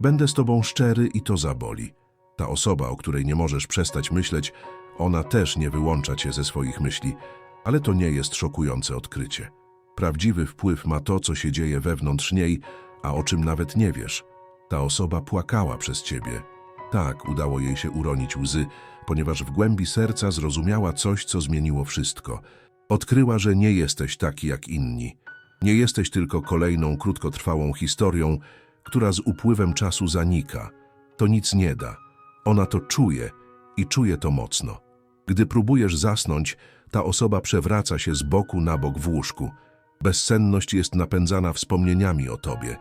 Będę z tobą szczery i to zaboli. Ta osoba, o której nie możesz przestać myśleć, ona też nie wyłącza cię ze swoich myśli, ale to nie jest szokujące odkrycie. Prawdziwy wpływ ma to, co się dzieje wewnątrz niej, a o czym nawet nie wiesz. Ta osoba płakała przez ciebie. Tak, udało jej się uronić łzy, ponieważ w głębi serca zrozumiała coś, co zmieniło wszystko. Odkryła, że nie jesteś taki jak inni. Nie jesteś tylko kolejną krótkotrwałą historią, która z upływem czasu zanika. To nic nie da. Ona to czuje i czuje to mocno. Gdy próbujesz zasnąć, ta osoba przewraca się z boku na bok w łóżku. Bezsenność jest napędzana wspomnieniami o tobie.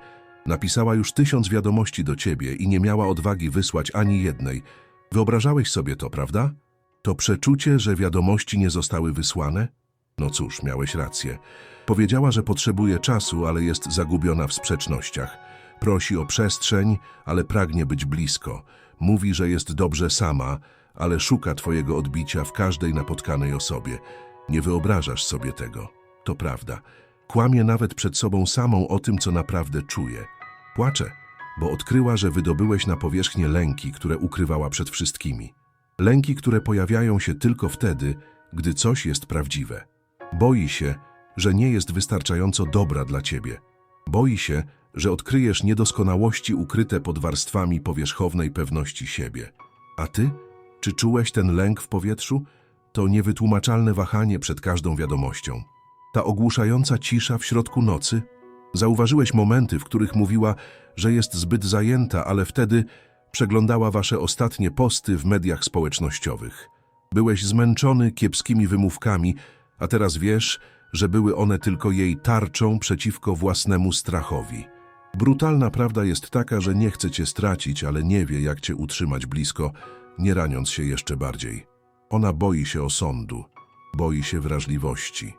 Napisała już tysiąc wiadomości do ciebie i nie miała odwagi wysłać ani jednej. Wyobrażałeś sobie to, prawda? To przeczucie, że wiadomości nie zostały wysłane? No cóż, miałeś rację. Powiedziała, że potrzebuje czasu, ale jest zagubiona w sprzecznościach. Prosi o przestrzeń, ale pragnie być blisko. Mówi, że jest dobrze sama, ale szuka twojego odbicia w każdej napotkanej osobie. Nie wyobrażasz sobie tego. To prawda. Kłamie nawet przed sobą samą o tym, co naprawdę czuje. Płacze, bo odkryła, że wydobyłeś na powierzchnię lęki, które ukrywała przed wszystkimi. Lęki, które pojawiają się tylko wtedy, gdy coś jest prawdziwe. Boi się, że nie jest wystarczająco dobra dla ciebie. Boi się, że odkryjesz niedoskonałości ukryte pod warstwami powierzchownej pewności siebie. A ty? Czy czułeś ten lęk w powietrzu? To niewytłumaczalne wahanie przed każdą wiadomością. Ta ogłuszająca cisza w środku nocy? Zauważyłeś momenty, w których mówiła, że jest zbyt zajęta, ale wtedy przeglądała wasze ostatnie posty w mediach społecznościowych. Byłeś zmęczony kiepskimi wymówkami, a teraz wiesz, że były one tylko jej tarczą przeciwko własnemu strachowi. Brutalna prawda jest taka, że nie chce cię stracić, ale nie wie, jak cię utrzymać blisko, nie raniąc się jeszcze bardziej. Ona boi się osądu, boi się wrażliwości.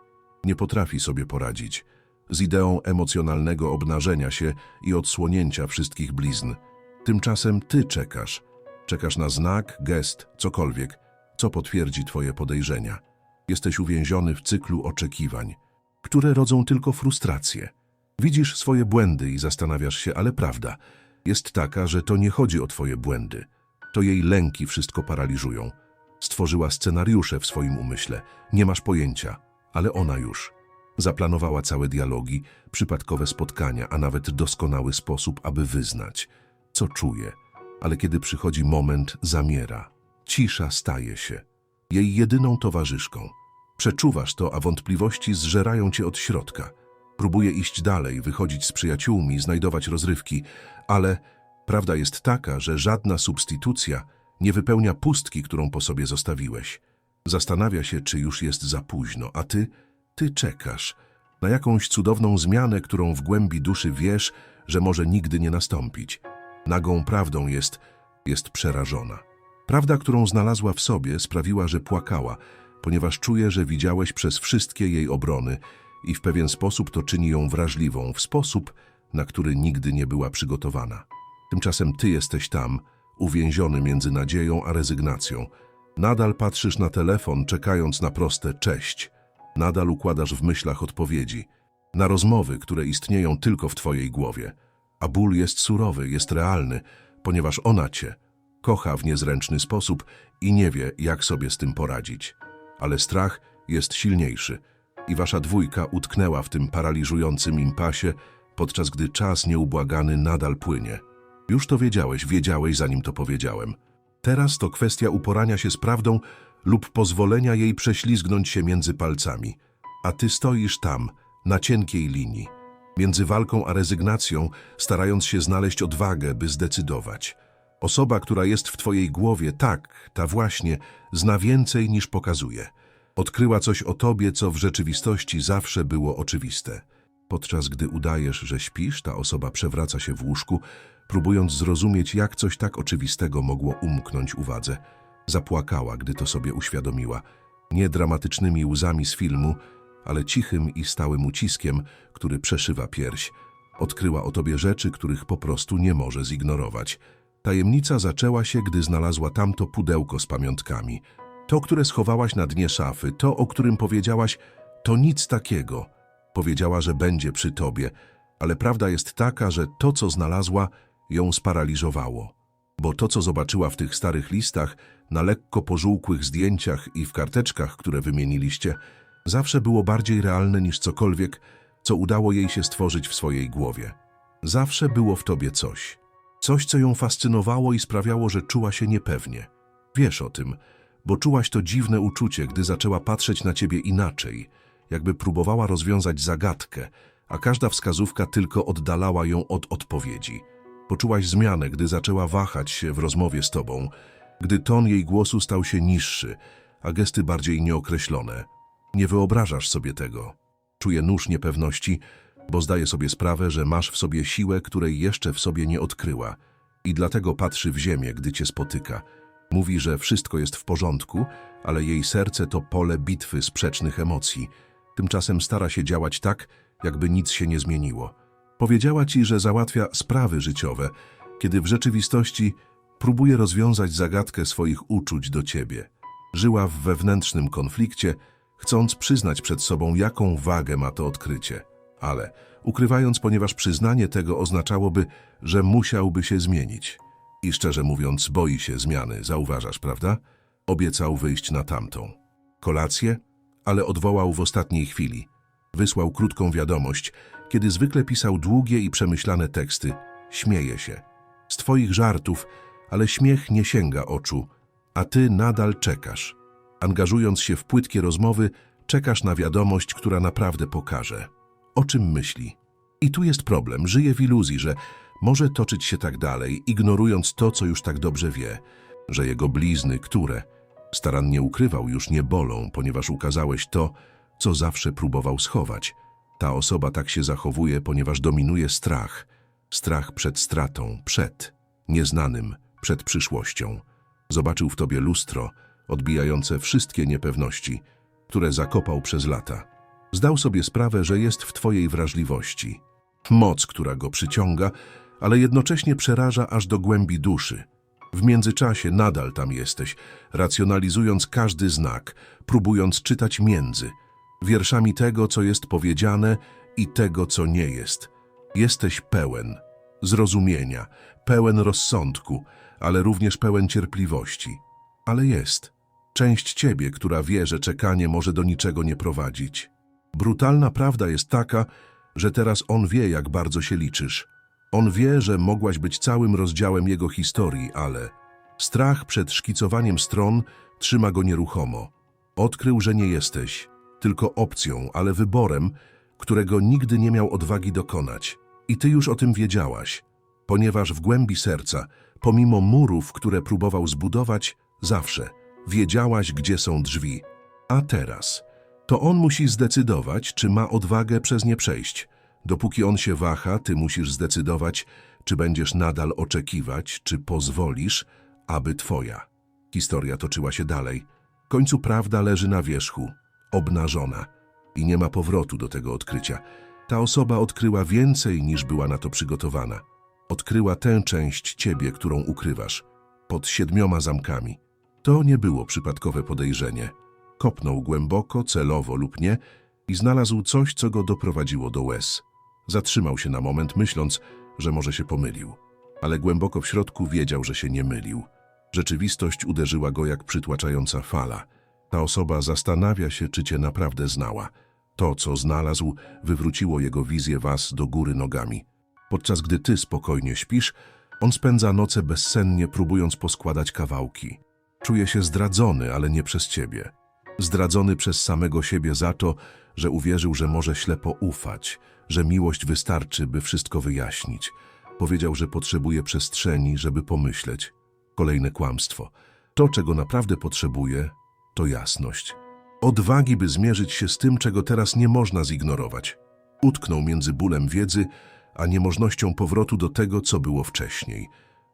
Nie potrafi sobie poradzić z ideą emocjonalnego obnażenia się i odsłonięcia wszystkich blizn. Tymczasem ty czekasz. Czekasz na znak, gest, cokolwiek, co potwierdzi twoje podejrzenia. Jesteś uwięziony w cyklu oczekiwań, które rodzą tylko frustrację. Widzisz swoje błędy i zastanawiasz się, ale prawda jest taka, że to nie chodzi o twoje błędy. To jej lęki wszystko paraliżują. Stworzyła scenariusze w swoim umyśle. Nie masz pojęcia, ale ona już. Zaplanowała całe dialogi, przypadkowe spotkania, a nawet doskonały sposób, aby wyznać, co czuje. Ale kiedy przychodzi moment, zamiera. Cisza staje się. Jej jedyną towarzyszką. Przeczuwasz to, a wątpliwości zżerają cię od środka. Próbuje iść dalej, wychodzić z przyjaciółmi, znajdować rozrywki, ale prawda jest taka, że żadna substytucja nie wypełnia pustki, którą po sobie zostawiłeś. Zastanawia się, czy już jest za późno, a ty, ty czekasz na jakąś cudowną zmianę, którą w głębi duszy wiesz, że może nigdy nie nastąpić. Nagą prawdą jest, jest przerażona. Prawda, którą znalazła w sobie, sprawiła, że płakała, ponieważ czuje, że widziałeś przez wszystkie jej obrony i w pewien sposób to czyni ją wrażliwą, w sposób, na który nigdy nie była przygotowana. Tymczasem ty jesteś tam, uwięziony między nadzieją a rezygnacją. Nadal patrzysz na telefon, czekając na proste cześć. Nadal układasz w myślach odpowiedzi. Na rozmowy, które istnieją tylko w twojej głowie. A ból jest surowy, jest realny, ponieważ ona cię kocha w niezręczny sposób i nie wie, jak sobie z tym poradzić. Ale strach jest silniejszy i wasza dwójka utknęła w tym paraliżującym impasie, podczas gdy czas nieubłagany nadal płynie. Już to wiedziałeś, wiedziałeś zanim to powiedziałem. Teraz to kwestia uporania się z prawdą lub pozwolenia jej prześlizgnąć się między palcami. A ty stoisz tam, na cienkiej linii, między walką a rezygnacją, starając się znaleźć odwagę, by zdecydować. Osoba, która jest w twojej głowie, tak, ta właśnie, zna więcej niż pokazuje. Odkryła coś o tobie, co w rzeczywistości zawsze było oczywiste. Podczas gdy udajesz, że śpisz, ta osoba przewraca się w łóżku, próbując zrozumieć, jak coś tak oczywistego mogło umknąć uwadze. Zapłakała, gdy to sobie uświadomiła. Nie dramatycznymi łzami z filmu, ale cichym i stałym uciskiem, który przeszywa pierś. Odkryła o tobie rzeczy, których po prostu nie może zignorować. Tajemnica zaczęła się, gdy znalazła tamto pudełko z pamiątkami. To, które schowałaś na dnie szafy, to, o którym powiedziałaś, to nic takiego. Powiedziała, że będzie przy tobie, ale prawda jest taka, że to, co znalazła, ją sparaliżowało. Bo to, co zobaczyła w tych starych listach, na lekko pożółkłych zdjęciach i w karteczkach, które wymieniliście, zawsze było bardziej realne niż cokolwiek, co udało jej się stworzyć w swojej głowie. Zawsze było w tobie coś. Coś, co ją fascynowało i sprawiało, że czuła się niepewnie. Wiesz o tym, bo czułaś to dziwne uczucie, gdy zaczęła patrzeć na ciebie inaczej, jakby próbowała rozwiązać zagadkę, a każda wskazówka tylko oddalała ją od odpowiedzi. Poczułaś zmianę, gdy zaczęła wahać się w rozmowie z tobą, gdy ton jej głosu stał się niższy, a gesty bardziej nieokreślone. Nie wyobrażasz sobie tego. Czuję nóż niepewności, bo zdaję sobie sprawę, że masz w sobie siłę, której jeszcze w sobie nie odkryła i dlatego patrzy w ziemię, gdy cię spotyka. Mówi, że wszystko jest w porządku, ale jej serce to pole bitwy sprzecznych emocji. Tymczasem stara się działać tak, jakby nic się nie zmieniło. Powiedziała ci, że załatwia sprawy życiowe, kiedy w rzeczywistości próbuje rozwiązać zagadkę swoich uczuć do ciebie. Żyła w wewnętrznym konflikcie, chcąc przyznać przed sobą, jaką wagę ma to odkrycie. Ale ukrywając, ponieważ przyznanie tego oznaczałoby, że musiałby się zmienić. I szczerze mówiąc, boi się zmiany, zauważasz, prawda? Obiecał wyjść na tamtą. Kolację, ale odwołał w ostatniej chwili. Wysłał krótką wiadomość, kiedy zwykle pisał długie i przemyślane teksty. Śmieje się. Z twoich żartów, ale śmiech nie sięga oczu, a ty nadal czekasz. Angażując się w płytkie rozmowy, czekasz na wiadomość, która naprawdę pokaże. O czym myśli? I tu jest problem. Żyje w iluzji, że może toczyć się tak dalej, ignorując to, co już tak dobrze wie, że jego blizny, które starannie ukrywał, już nie bolą, ponieważ ukazałeś to, co zawsze próbował schować. Ta osoba tak się zachowuje, ponieważ dominuje strach. Strach przed stratą, przed nieznanym, przed przyszłością. Zobaczył w tobie lustro, odbijające wszystkie niepewności, które zakopał przez lata. Zdał sobie sprawę, że jest w twojej wrażliwości. Moc, która go przyciąga, ale jednocześnie przeraża aż do głębi duszy. W międzyczasie nadal tam jesteś, racjonalizując każdy znak, próbując czytać między, wierszami tego, co jest powiedziane i tego, co nie jest. Jesteś pełen zrozumienia, pełen rozsądku, ale również pełen cierpliwości. Ale jest część ciebie, która wie, że czekanie może do niczego nie prowadzić. Brutalna prawda jest taka, że teraz on wie, jak bardzo się liczysz. On wie, że mogłaś być całym rozdziałem jego historii, ale strach przed szkicowaniem stron trzyma go nieruchomo. Odkrył, że nie jesteś tylko opcją, ale wyborem, którego nigdy nie miał odwagi dokonać. I ty już o tym wiedziałaś, ponieważ w głębi serca, pomimo murów, które próbował zbudować, zawsze wiedziałaś, gdzie są drzwi. A teraz to on musi zdecydować, czy ma odwagę przez nie przejść. Dopóki on się waha, ty musisz zdecydować, czy będziesz nadal oczekiwać, czy pozwolisz, aby twoja. Historia toczyła się dalej. W końcu prawda leży na wierzchu, obnażona i nie ma powrotu do tego odkrycia. Ta osoba odkryła więcej niż była na to przygotowana. Odkryła tę część ciebie, którą ukrywasz, pod siedmioma zamkami. To nie było przypadkowe podejrzenie. Kopnął głęboko, celowo lub nie i znalazł coś, co go doprowadziło do łez. Zatrzymał się na moment, myśląc, że może się pomylił. Ale głęboko w środku wiedział, że się nie mylił. Rzeczywistość uderzyła go jak przytłaczająca fala. Ta osoba zastanawia się, czy cię naprawdę znała. To, co znalazł, wywróciło jego wizję was do góry nogami. Podczas gdy ty spokojnie śpisz, on spędza noce bezsennie, próbując poskładać kawałki. Czuje się zdradzony, ale nie przez ciebie. Zdradzony przez samego siebie za to, że uwierzył, że może ślepo ufać, że miłość wystarczy, by wszystko wyjaśnić. Powiedział, że potrzebuje przestrzeni, żeby pomyśleć. Kolejne kłamstwo. To, czego naprawdę potrzebuje, to jasność. Odwagi, by zmierzyć się z tym, czego teraz nie można zignorować. Utknął między bólem wiedzy, a niemożnością powrotu do tego, co było wcześniej.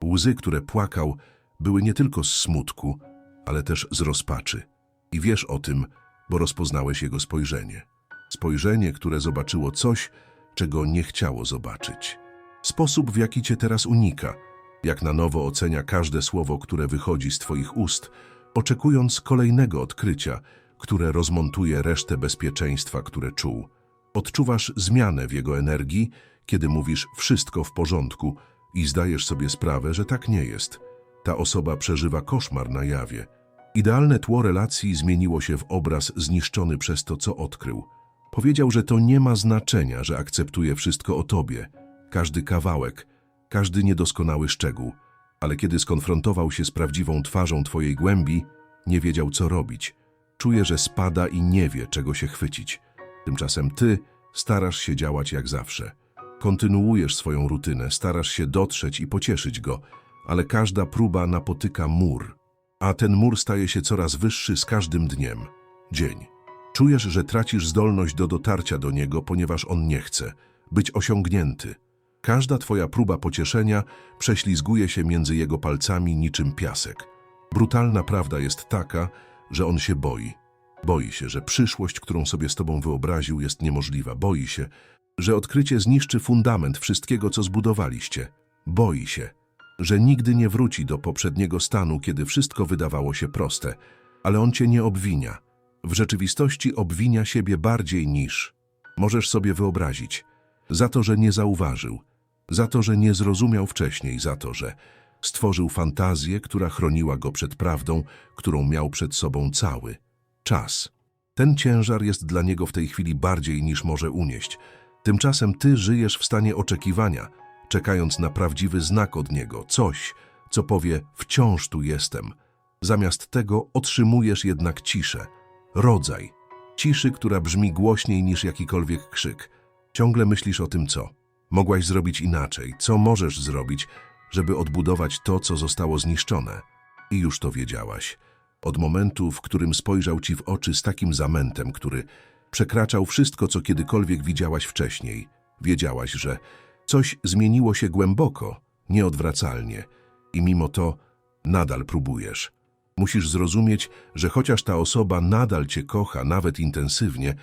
Łzy, które płakał, były nie tylko z smutku, ale też z rozpaczy. I wiesz o tym, bo rozpoznałeś jego spojrzenie. Spojrzenie, które zobaczyło coś, czego nie chciało zobaczyć. Sposób, w jaki cię teraz unika, jak na nowo ocenia każde słowo, które wychodzi z twoich ust, oczekując kolejnego odkrycia, które rozmontuje resztę bezpieczeństwa, które czuł. Odczuwasz zmianę w jego energii, kiedy mówisz wszystko w porządku I zdajesz sobie sprawę, że tak nie jest. Ta osoba przeżywa koszmar na jawie. Idealne tło relacji zmieniło się w obraz zniszczony przez to, co odkrył. Powiedział, że to nie ma znaczenia, że akceptuje wszystko o tobie, każdy kawałek, każdy niedoskonały szczegół, ale kiedy skonfrontował się z prawdziwą twarzą twojej głębi, nie wiedział, co robić. Czuje, że spada i nie wie, czego się chwycić. Tymczasem ty starasz się działać jak zawsze. Kontynuujesz swoją rutynę, starasz się dotrzeć i pocieszyć go, ale każda próba napotyka mur, a ten mur staje się coraz wyższy z każdym dniem. Dzień. Czujesz, że tracisz zdolność do dotarcia do niego, ponieważ on nie chce być osiągnięty. Każda twoja próba pocieszenia prześlizguje się między jego palcami niczym piasek. Brutalna prawda jest taka, że on się boi. Boi się, że przyszłość, którą sobie z tobą wyobraził, jest niemożliwa. Boi się, że odkrycie zniszczy fundament wszystkiego, co zbudowaliście. Boi się, że nigdy nie wróci do poprzedniego stanu, kiedy wszystko wydawało się proste, ale on cię nie obwinia. W rzeczywistości obwinia siebie bardziej niż możesz sobie wyobrazić. Za to, że nie zauważył, za to, że nie zrozumiał wcześniej, za to, że stworzył fantazję, która chroniła go przed prawdą, którą miał przed sobą cały czas. Ten ciężar jest dla niego w tej chwili bardziej niż może unieść. Tymczasem ty żyjesz w stanie oczekiwania, czekając na prawdziwy znak od niego, coś, co powie wciąż tu jestem. Zamiast tego otrzymujesz jednak ciszę, rodzaj, ciszy, która brzmi głośniej niż jakikolwiek krzyk. Ciągle myślisz o tym, co mogłaś zrobić inaczej, co możesz zrobić, żeby odbudować to, co zostało zniszczone. I już to wiedziałaś. Od momentu, w którym spojrzał ci w oczy z takim zamętem, który przekraczał wszystko, co kiedykolwiek widziałaś wcześniej, wiedziałaś, że coś zmieniło się głęboko, nieodwracalnie i mimo to nadal próbujesz. Musisz zrozumieć, że chociaż ta osoba nadal cię kocha, nawet intensywnie,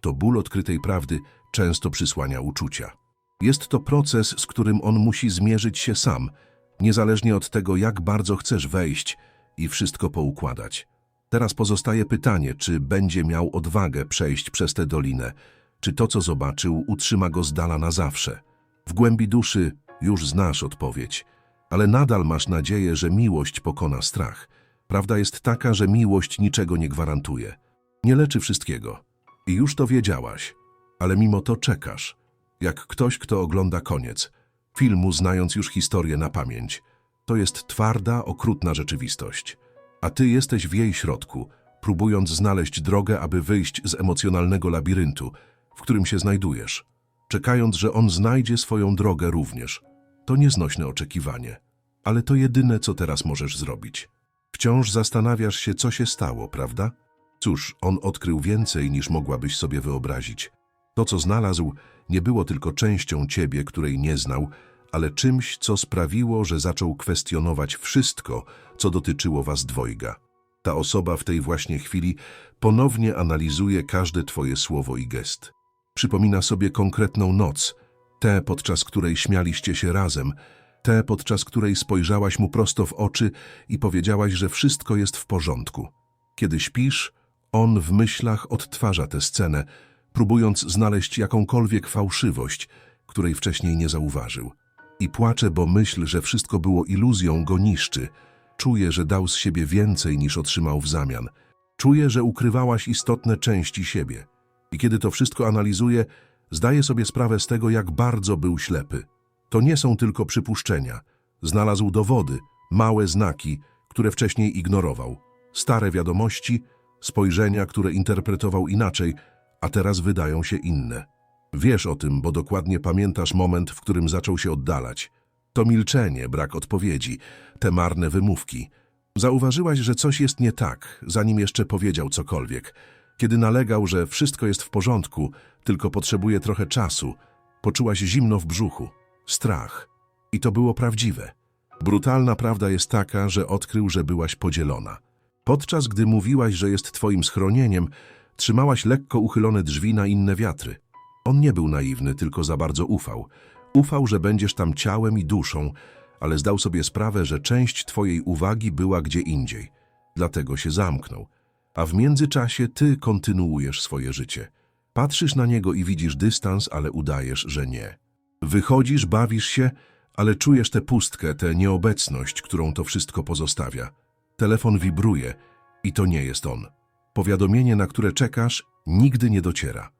to ból odkrytej prawdy często przysłania uczucia. Jest to proces, z którym on musi zmierzyć się sam, niezależnie od tego, jak bardzo chcesz wejść i wszystko poukładać. Teraz pozostaje pytanie, czy będzie miał odwagę przejść przez tę dolinę, czy to, co zobaczył, utrzyma go z dala na zawsze. W głębi duszy już znasz odpowiedź, ale nadal masz nadzieję, że miłość pokona strach. Prawda jest taka, że miłość niczego nie gwarantuje. Nie leczy wszystkiego. I już to wiedziałaś, ale mimo to czekasz. Jak ktoś, kto ogląda koniec filmu, znając już historię na pamięć. To jest twarda, okrutna rzeczywistość. A ty jesteś w jej środku, próbując znaleźć drogę, aby wyjść z emocjonalnego labiryntu, w którym się znajdujesz, czekając, że on znajdzie swoją drogę również. To nieznośne oczekiwanie, ale to jedyne, co teraz możesz zrobić. Wciąż zastanawiasz się, co się stało, prawda? Cóż, on odkrył więcej, niż mogłabyś sobie wyobrazić. To, co znalazł, nie było tylko częścią ciebie, której nie znał, ale czymś, co sprawiło, że zaczął kwestionować wszystko, co dotyczyło was dwojga. Ta osoba w tej właśnie chwili ponownie analizuje każde twoje słowo i gest. Przypomina sobie konkretną noc, tę, podczas której śmialiście się razem, tę, podczas której spojrzałaś mu prosto w oczy i powiedziałaś, że wszystko jest w porządku. Kiedy śpisz, on w myślach odtwarza tę scenę, próbując znaleźć jakąkolwiek fałszywość, której wcześniej nie zauważył. I płacze, bo myśl, że wszystko było iluzją, go niszczy. Czuje, że dał z siebie więcej niż otrzymał w zamian. Czuje, że ukrywałaś istotne części siebie. I kiedy to wszystko analizuje, zdaje sobie sprawę z tego, jak bardzo był ślepy. To nie są tylko przypuszczenia. Znalazł dowody, małe znaki, które wcześniej ignorował. Stare wiadomości, spojrzenia, które interpretował inaczej, a teraz wydają się inne. Wiesz o tym, bo dokładnie pamiętasz moment, w którym zaczął się oddalać. To milczenie, brak odpowiedzi, te marne wymówki. Zauważyłaś, że coś jest nie tak, zanim jeszcze powiedział cokolwiek. Kiedy nalegał, że wszystko jest w porządku, tylko potrzebuje trochę czasu, poczułaś zimno w brzuchu, strach. I to było prawdziwe. Brutalna prawda jest taka, że odkrył, że byłaś podzielona. Podczas gdy mówiłaś, że jest twoim schronieniem, trzymałaś lekko uchylone drzwi na inne wiatry. On nie był naiwny, tylko za bardzo ufał. Ufał, że będziesz tam ciałem i duszą, ale zdał sobie sprawę, że część twojej uwagi była gdzie indziej. Dlatego się zamknął. A w międzyczasie ty kontynuujesz swoje życie. Patrzysz na niego i widzisz dystans, ale udajesz, że nie. Wychodzisz, bawisz się, ale czujesz tę pustkę, tę nieobecność, którą to wszystko pozostawia. Telefon wibruje i to nie jest on. Powiadomienie, na które czekasz, nigdy nie dociera,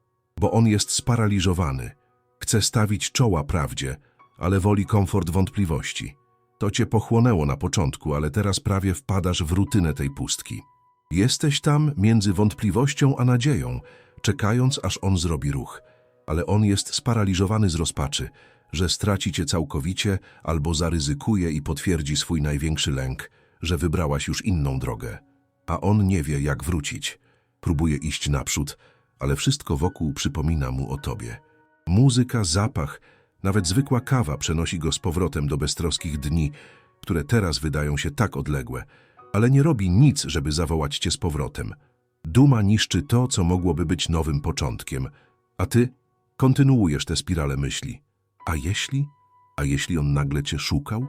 bo on jest sparaliżowany. Chce stawić czoła prawdzie, ale woli komfort wątpliwości. To cię pochłonęło na początku, ale teraz prawie wpadasz w rutynę tej pustki. Jesteś tam między wątpliwością a nadzieją, czekając, aż on zrobi ruch. Ale on jest sparaliżowany z rozpaczy, że straci cię całkowicie albo zaryzykuje i potwierdzi swój największy lęk, że wybrałaś już inną drogę. A on nie wie, jak wrócić. Próbuje iść naprzód, ale wszystko wokół przypomina mu o tobie. Muzyka, zapach, nawet zwykła kawa przenosi go z powrotem do beztroskich dni, które teraz wydają się tak odległe, ale nie robi nic, żeby zawołać cię z powrotem. Duma niszczy to, co mogłoby być nowym początkiem, a ty kontynuujesz tę spiralę myśli. A jeśli? A jeśli on nagle cię szukał?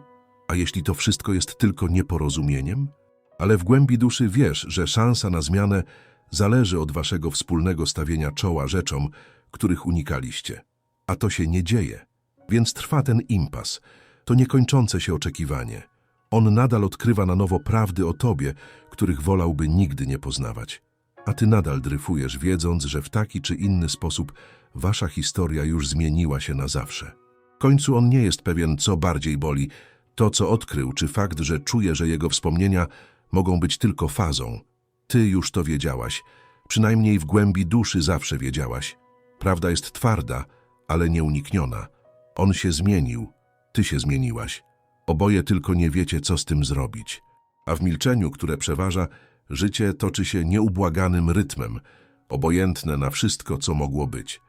A jeśli to wszystko jest tylko nieporozumieniem? Ale w głębi duszy wiesz, że szansa na zmianę zależy od waszego wspólnego stawienia czoła rzeczom, których unikaliście. A to się nie dzieje. Więc trwa ten impas, to niekończące się oczekiwanie. On nadal odkrywa na nowo prawdy o tobie, których wolałby nigdy nie poznawać. A ty nadal dryfujesz, wiedząc, że w taki czy inny sposób wasza historia już zmieniła się na zawsze. W końcu on nie jest pewien, co bardziej boli, to, co odkrył, czy fakt, że czuje, że jego wspomnienia mogą być tylko fazą. Ty już to wiedziałaś, przynajmniej w głębi duszy zawsze wiedziałaś. Prawda jest twarda, ale nieunikniona. On się zmienił, ty się zmieniłaś. Oboje tylko nie wiecie, co z tym zrobić. A w milczeniu, które przeważa, życie toczy się nieubłaganym rytmem, obojętne na wszystko, co mogło być.